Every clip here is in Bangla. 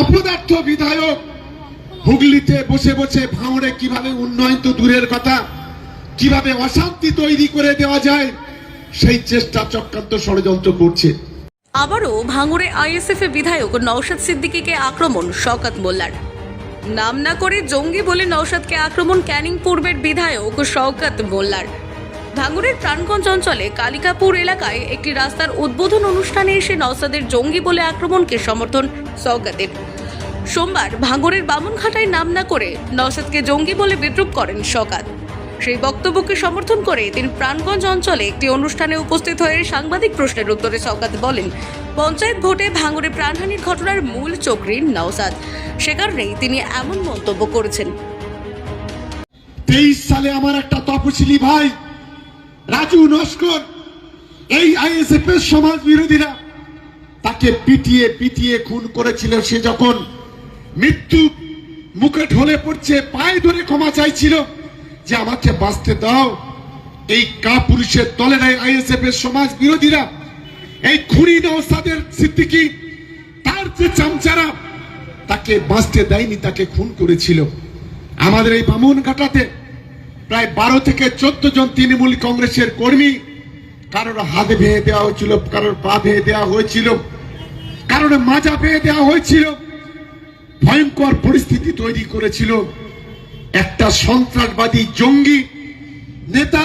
অপদার্থ বিধায়ক হুগলিতে বসে বসে ভাঙড়ে কীভাবে উন্নয়ন তো দূরের কথা, কীভাবে অশান্তি তৈরি করে দেওয়া যায়, সেই চেষ্টা চক্রান্ত ষড়যন্ত্র করছে। আবারও ভাঙড়ে আইএসএফ এর বিধায়ক নওশাদ সিদ্দিকীকে আক্রমণ, শওকত মোল্লার। নাম না করে জঙ্গি বলে নওশাদকে আক্রমণ ক্যানিং পূর্বের বিধায়ক শওকত মোল্লার। ভাঙড়ের প্রাণগঞ্জ অঞ্চলে কালিকাপুর এলাকায় একটি রাস্তার উদ্বোধন অনুষ্ঠানে এসে নওশাদের জঙ্গি বলে আক্রমণকে সমর্থন শওকতের সোমবার ভাঙড়ের বামনঘাটায় নাম না করে নওশাদকে জঙ্গি বলে বিদ্রুপ করেন শওকত সেই বক্তব্যকে সমর্থন করে তিনি প্রাণগঞ্জ অঞ্চলে একটি অনুষ্ঠানে উপস্থিত হয়ে সাংবাদিক প্রশ্নের উত্তরে সৌকাত বলেন, পঞ্চায়েত ভোটে ভাঙড়ে প্রাণহানির ঘটনার মূল চক্রী নওসাদ সে কারণেই তিনি এমন মন্তব্য করেছেন। তেইশ সালে আমার একটা তপশিলি ভাই, রাজু নস্কর, এই আইএসএফ এর সমাজ বিরোধীরা তাকে পিটিয়ে পিটিয়ে খুন করেছিল সে যখন মৃত্যু মুখে ঢলে পড়ছে, পায়ে ধরে ক্ষমা চাইছিল যে আমাকে বাঁচতে দাও। এই কা পুরুষের দলের আইএসএফ এর সমাজ বিরোধীরা, এই খুনি নওসাদের সিদ্দিকি, তার যে চামচারা, তাকে বাঁচতে দেয়নি, তাকে খুন করেছিল। আমাদের এই বামুন ঘাটাতে প্রায় বারো থেকে চোদ্দ জন তৃণমূল কংগ্রেসের কর্মী, কারোর হাত ভেঙে দেওয়া হয়েছিল, কারোর পা ভেঙে দেওয়া হয়েছিল। কারোর মাজা ভেঙে দেওয়া হয়েছিল। ভয়ঙ্কর পরিস্থিতি তৈরি করেছিল। একটা সন্ত্রাসবাদী জঙ্গি নেতা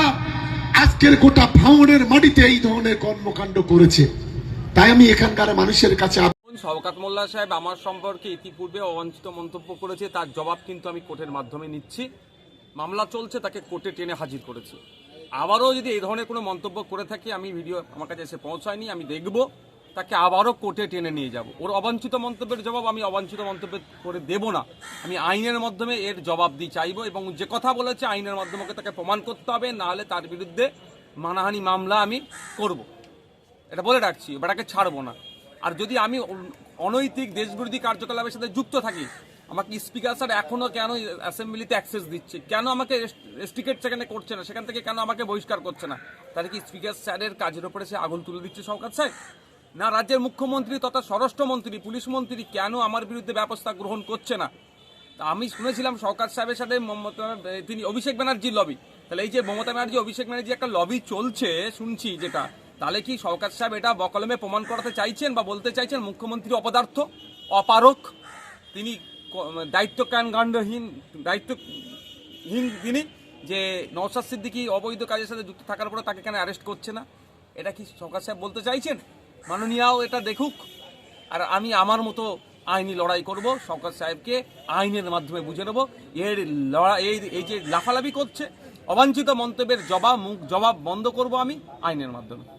আজকের গোটা ভাঙনের মাটিতে এই ধরনের কর্মকাণ্ড করেছে। তাই আমি এখানকার মানুষের কাছে শওকাত মোল্লা সাহেব আমার সম্পর্কে ইতিপূর্বে অবাঞ্ছিত মন্তব্য করেছে, তার জবাব কিন্তু আমি কোর্টের মাধ্যমে নিচ্ছি। মামলা চলছে, তাকে কোর্টে টেনে হাজির করেছি। আবারও যদি এই ধরনের কোনো মন্তব্য করে থাকি, আমি ভিডিও আমার কাছে এসে পৌঁছায়নি, আমি দেখব। তাকে আবারও কোর্টে টেনে নিয়ে যাব। ওর অবাঞ্ছিত মন্তব্যের জবাব আমি অবাঞ্ছিত মন্তব্য করে দেব না। আমি আইনের মাধ্যমে এর জবাব দিয়ে চাইব এবং যে কথা বলেছে আইনের মাধ্যমে তাকে প্রমাণ করতে হবে, না হলে তার বিরুদ্ধে মানাহানি মামলা আমি করব। এটা বলে রাখছি বেটাকে ছাড়বো না। আর যদি আমি অনৈতিক দেশবিরোধী কার্যকলাপের সাথে যুক্ত থাকি, আমাকে স্পিকার স্যার এখনও কেন অ্যাসেম্বলিতে অ্যাক্সেস দিচ্ছে? কেন আমাকে রেস্ট্রিকেট সেখানে করছে না? সেখান থেকে কেন আমাকে বহিষ্কার করছে না? তাহলে কি স্পিকার স্যারের কাজের ওপরে সে আগুন তুলে দিচ্ছে সরকার স্যার? না রাজ্যের মুখ্যমন্ত্রী তথা স্বরাষ্ট্রমন্ত্রী, পুলিশ মন্ত্রী কেন আমার বিরুদ্ধে ব্যবস্থা গ্রহণ করছে না? তা আমি শুনেছিলাম সরকার সাহেবের সাথে মমতা তিনি অভিষেক ব্যানার্জির লবি তাহলে এই যে মমতা ব্যানার্জি, অভিষেক ব্যানার্জি একটা লবি চলছে, শুনছি যেটা, তাহলে কি সরকার সাহেব এটা বকলমে প্রমাণ করাতে চাইছেন বা বলতে চাইছেন মুখ্যমন্ত্রী অপদার্থ, অপারক? তিনি দায়িত্ব কাণ্ডহীন দায়িত্বহীন তিনি, যে নওশাদ সিদ্দিকী অবৈধ কাজের সাথে যুক্ত থাকার পরে তাকে কেন অ্যারেস্ট করছে না? এটা কি সরকার সাহেব বলতে চাইছেন? মাননীয়াও এটা দেখুক। আর আমি আমার মতো আইনি লড়াই করব, শঙ্কর সাহেবকে আইনের মাধ্যমে বুঝে নেব। এর লড়াই এই যে লাফালাফি করছে, অবাঞ্ছিত মন্তব্যের জবাব, মুখ জবাব বন্ধ করব আমি আইনের মাধ্যমে।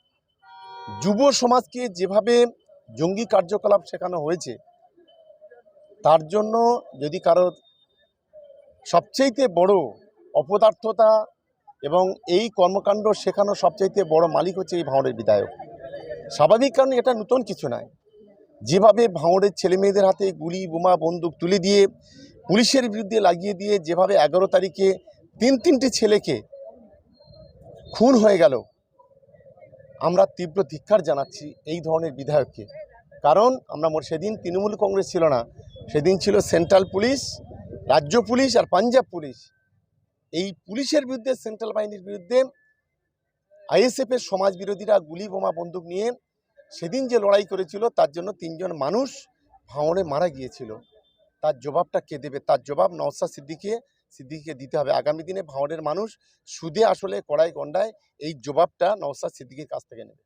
যুব সমাজকে যেভাবে জঙ্গি কার্যকলাপ শেখানো হয়েছে, তার জন্য যদি কারও সবচাইতে বড় অপদার্থতা এবং এই কর্মকাণ্ড শেখানো সবচাইতে বড় মালিক হচ্ছে এই ভাঙড়ের বিধায়ক। স্বাভাবিক কারণে এটা নতুন কিছু নয়। যেভাবে ভাঙড়ের ছেলে মেয়েদের হাতে গুলি, বোমা, বন্দুক তুলে দিয়ে পুলিশের বিরুদ্ধে লাগিয়ে দিয়ে যেভাবে এগারো তারিখে তিন তিনটে ছেলেকে খুন হয়ে গেল আমরা তীব্র ধিক্ষার জানাচ্ছি এই ধরনের বিধায়ককে। কারণ আমরা সেদিন তৃণমূল কংগ্রেস ছিল না। সেদিন ছিল সেন্ট্রাল পুলিশ, রাজ্য পুলিশ আর পাঞ্জাব পুলিশ। এই পুলিশের বিরুদ্ধে, সেন্ট্রাল বাহিনীর বিরুদ্ধে আইএসএফের সমাজ বিরোধীরা গুলি, বোমা, বন্দুক নিয়ে সেদিন যে লড়াই করেছিল, তার জন্য তিনজন মানুষ ভাঙড়ে মারা গিয়েছিল। তার জবাবটা কে দেবে? তার জবাব নওসাদ সিদ্দিকে সিদ্দিকিকে দিতে হবে। আগামী দিনে ভাঙড়ের মানুষ সুদে আসলে কড়াই গন্ডায় এই জবাবটা নওসাদ সিদ্দিকির কাছ থেকে নেবে।